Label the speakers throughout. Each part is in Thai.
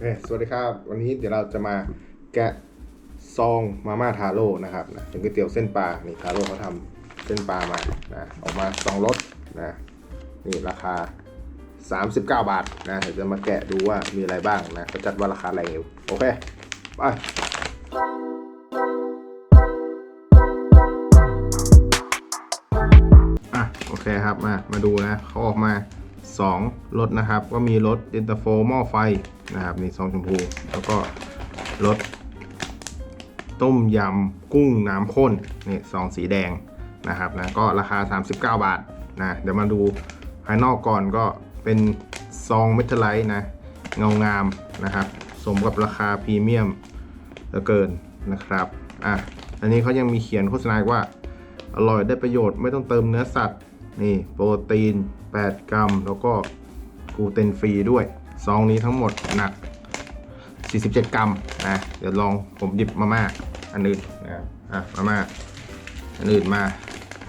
Speaker 1: เอ้ยสวัสดีครับ วันนี้เดี๋ยวเราจะมาแกะซองมาม่าทาโร่นะครับนะเป็นก๋วยเตี๋ยวเส้นปลา นี่ทาโร่เขาทำเส้นปลามานะออกมาสองรสนะนี่ราคา 39 บาทนะเดี๋ยวจะมาแกะดูว่ามีอะไรบ้างนะเขาจัดว่าราคาแรงอยู่โอเคไปอะโอเคครับมามาดูนะเขาออกมา 2รสนะครับ ก็มีรสเย็นตาโฟหม้อไฟนะครับนี่ซองชมพู แล้วก็รสต้มยำกุ้งน้ำข้นนี่ซองสีแดงนะครับนะก็ราคา 39 บาทนะเดี๋ยวมาดูภายนอกก่อนก็เป็นซองเมทัลไลท์นะเงางามนะครับ สมกับราคาพรีเมียมเหลือเกินนะครับอะอันนี้เขายังมีเขียนโฆษณาว่าอร่อยได้ประโยชน์ไม่ต้องเติมเนื้อสัตว์ นี่โปรตีน 8 กรัม แล้วก็กลูเตนฟรีด้วย ซองนี้ทั้งหมดหนัก 47 กรัมนะเดี๋ยวลองผมหยิบมาม่าอันอื่นนะอะมาม่าอันอื่นมา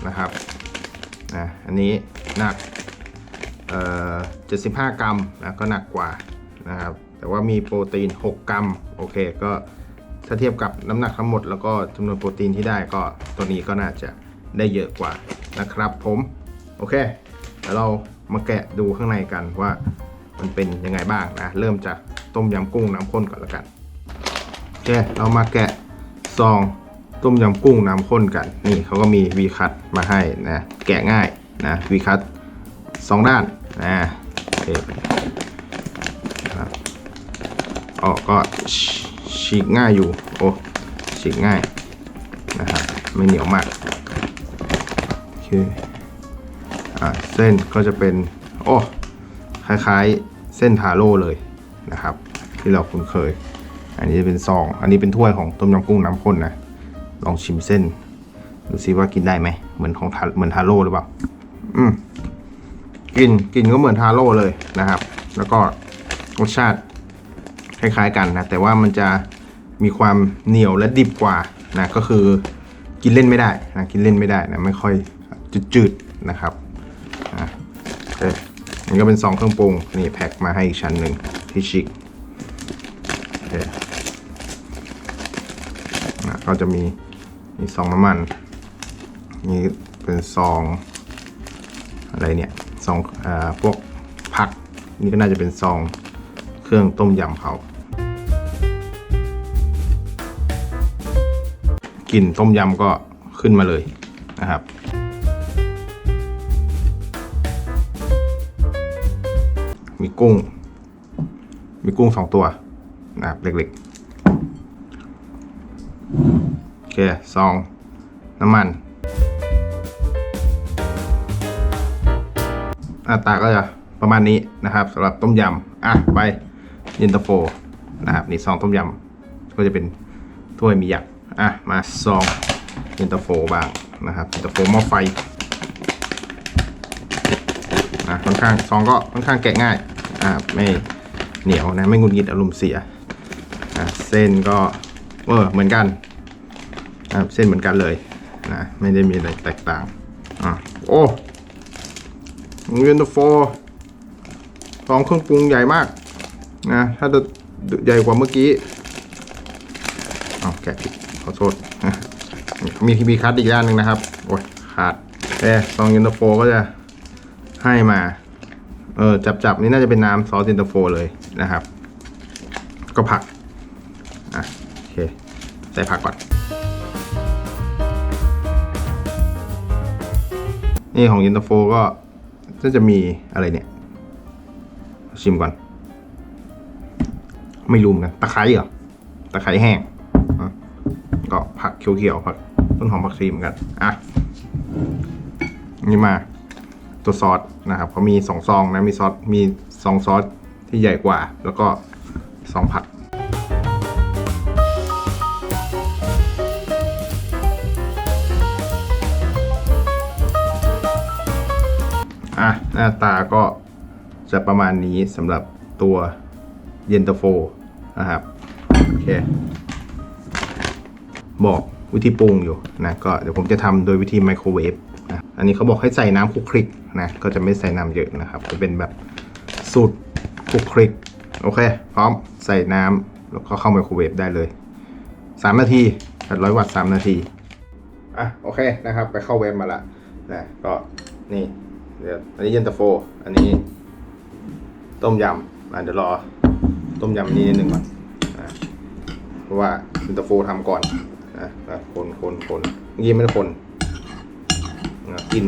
Speaker 1: นะครับนะอันนี้หนักเอ่อ75 กรัมนะก็หนักกว่านะครับแต่ว่ามีโปรตีน 6 กรัมโอเคก็ถ้าเทียบกับน้ำหนักทั้งหมดแล้วก็จำนวนโปรตีนที่ได้ก็ตัวนี้ก็น่าจะได้เยอะกว่านะครับผม โอเคเดี๋ยวเรามาแกะดูข้างในกันว่ามันเป็นยังไงบ้างนะ เริ่มจากต้มยำกุ้งน้ำข้นก่อนละกันโอเคเรามาแกะซองต้มยำกุ้งน้ำข้นกัน นี่เขาก็มีวีคัตมาให้นะแกะง่ายนะวีคัตสองด้านนะโอเคครับออกก็ฉีกง่ายอยู่โอ้ฉีกง่ายนะครับไม่เหนียวมากโอเค เส้นก็จะเป็นโอ้คล้ายๆเส้นทาโร่เลยนะครับ ที่เราคุ้นเคย อันนี้จะเป็นซอง อันนี้เป็นถ้วยของต้มยำกุ้งน้ำข้นนะลองชิมเส้นดูซิว่ากินได้ไหมเหมือนของเหมือนทาโร่หรือเปล่าอืมกินกินก็เหมือนทาโร่เลยนะครับ แล้วก็รสชาติคล้ายๆกันนะแต่ว่ามันจะมีความเหนียวและดิบกว่านะก็คือกินเล่นไม่ได้นะกินเล่นไม่ได้นะไม่ค่อยจืดๆนะครับ โอเคนี่ก็เป็นซองเครื่องปรุงนี่แพ็คมาให้อีกชั้นหนึ่งที่ชิคโอเคนะก็จะมีมีซองน้ำมันนี่เป็นซองอะไรเนี่ยซองอ่าพวกผักนี่ก็น่าจะเป็นซองเครื่องต้มยำเขากลิ่นต้มยำก็ขึ้นมาเลยนะครับ มีกุ้ง มีกุ้งสองตัวนะครับเล็กๆ โอเคซอง น้ำมัน หน้าตาก็จะประมาณนี้นะครับสำหรับต้มยำอะไปเย็นตาโฟนะครับนี่ซองต้มยำก็จะเป็นถ้วยมีหยักอะมาซองเย็นตาโฟบ้างนะครับเย็นตาโฟหม้อไฟ ค่อนข้างซองก็ค่อนข้างแกะง่ายอ่าไม่เหนียวนะไม่งุนงิดอารมณ์เสียอ่าเส้นก็เออเหมือนกันอ่าเส้นเหมือนกันเลยนะไม่ได้มีอะไรแตกต่างอะโอ้เย็นตาโฟซองเครื่องปรุงใหญ่มากนะถ้าจะใหญ่กว่าเมื่อกี้เอาแกะผิดขอโทษมีมีคัดอีกด้านหนึ่งนะครับ โอ้ยขาดแต่ซองเย็นตาโฟก็จะ ให้มา เออจับจับนี่น่าจะเป็นน้ำซอสเย็นตาโฟเลยนะครับ ก็ผัก อะโอเค ใส่ผักก่อน นี่ของเย็นตาโฟก็ก็จะมีอะไรเนี่ย ชิมก่อน ไม่รู้เหมือนกันตะไคร้เหรอตะไคร้แห้งก็ผักเขียวๆผักต้นหอมผักชีเหมือนกัน อะ นี่มา ตัวซอสนะครับเขามีสองซองนะมีซอสมีซองซอสที่ใหญ่กว่า แล้วก็ซองผักอะหน้าตาก็จะประมาณนี้สำหรับตัวเย็นตาโฟนะครับโอเคบอกวิธีปรุงอยู่นะก็เดี๋ยวผมจะทำโดยวิธีไมโครเวฟ อันนี้เขาบอกให้ใส่น้ำคลุกคลิกนะ ก็จะไม่ใส่น้ำเยอะนะครับ จะเป็นแบบสูตรคลุกคลิก โอเค พร้อมใส่น้ำแล้วก็เข้าไมโครเวฟได้เลย 3 นาที800 วัตต์ 3 นาที อะ โอเคนะครับ ไปเข้าเวฟมาละนะก็นี่เดี๋ยวอันนี้เย็นตาโฟ อันนี้ ต้มยำอะเดี๋ยวรอ ต้มยำนี้นิดหนึ่งก่อนะเพราะว่าเย็นตาโฟทำก่อนนะคนคนคนเมื่อกี้ไม่ได้คนน กลิน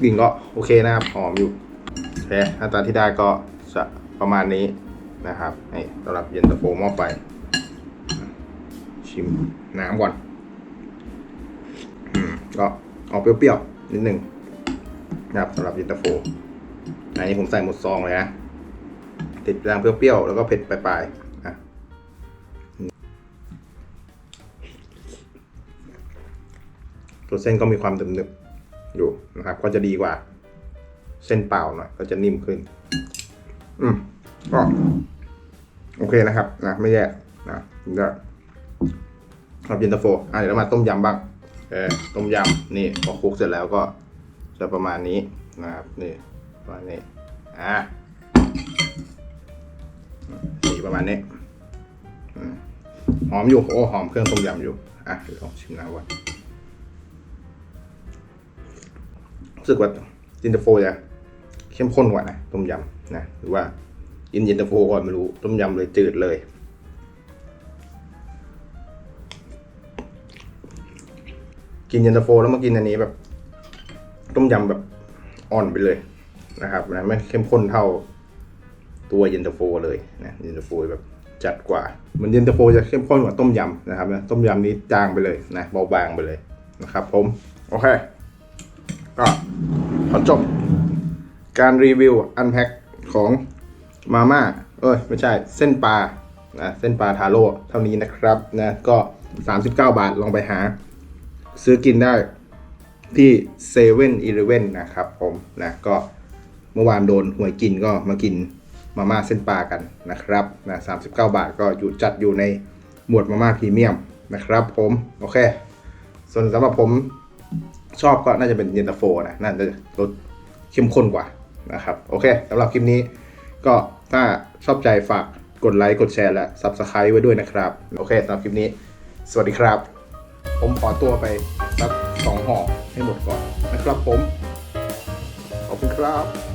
Speaker 1: กลิ่นก็โอเคนะครับหอมอยู่โอเคหน้าตาที่ได้ก็จะประมาณนี้นะครับนี่สำหรับเย็นตาโฟหม้อไฟชิมน้ำก่อนอืมก็ออกเปรี้ยวๆนิดหนึ่งนะครับสำหรับเย็นตาโฟอันนี้ผมใส่หมดซองเลยนะติดแรงเปรี้ยวๆแล้วก็เผ็ดปลายๆอะตัวเส้นก็มีความหนึบๆ อยู่นะครับ ก็จะดีกว่า เส้นเปล่าหน่อยก็จะนิ่มขึ้น อืมก็โอเคนะครับนะไม่แย่นะก็ครับเย็นตาโฟอะเดี๋ยวเรามาต้มยำบ้างเออต้มยำนี่พอคลุกเสร็จแล้วก็จะประมาณนี้นะครับนี่ประมาณนี้อะสีประมาณนี้หอมอยู่โอ้หอมเครื่องต้มยำอยู่อะเดี๋ยวลองชิมน้ำก่อ รู้สึกว่าเย็นตาโฟจะเข้มข้นกว่านะต้มยำนะหรือว่ากินเย็นตาโฟก่อนไม่รู้ต้มยำเลยจืดเลย กินเย็นตาโฟแล้วมากินอันนี้แบบ ต้มยำแบบอ่อนไปเลยนะครับนะไม่เข้มข้นเท่าตัวเย็นตาโฟเลยนะเย็นตาโฟแบบจัดกว่าเหมันเย็นตาโฟจะเข้มข้นกว่าต้มยำนะครับนะต้มยำนี้จางไปเลยนะเบาบางไปเลยนะครับผม โอเค ก็ขอจบการรีวิวอันแพ็คของมาม่าเอ้ยไม่ใช่เส้นปลานะเส้นปลาทาโร่เท่านี้นะครับนะก็ 39 บาทลองไปหา ซื้อกินได้ที่เซเว่นอีเลเว่นนะครับผมนะก็เมื่อวานโดนหวยกินก็มากินมาม่าเส้นปลากันนะครับนะ39 บาทก็อยู่จัดอยู่ในหมวดมาม่าพรีเมียมนะครับผม โอเค ส่วนสำหรับผม ชอบก็น่าจะเป็นเย็นตาโฟนะน่าจะรสเข้มข้นกว่านะครับโอเคสำหรับคลิปนี้ก็ถ้าชอบใจฝากกดไลค์กดแชร์และ Subscribe ไว้ด้วยนะครับ โอเคสำหรับคลิปนี้ สวัสดีครับ ผมขอตัวไปรับสองห่อให้หมดก่อนนะครับผม ขอบคุณครับ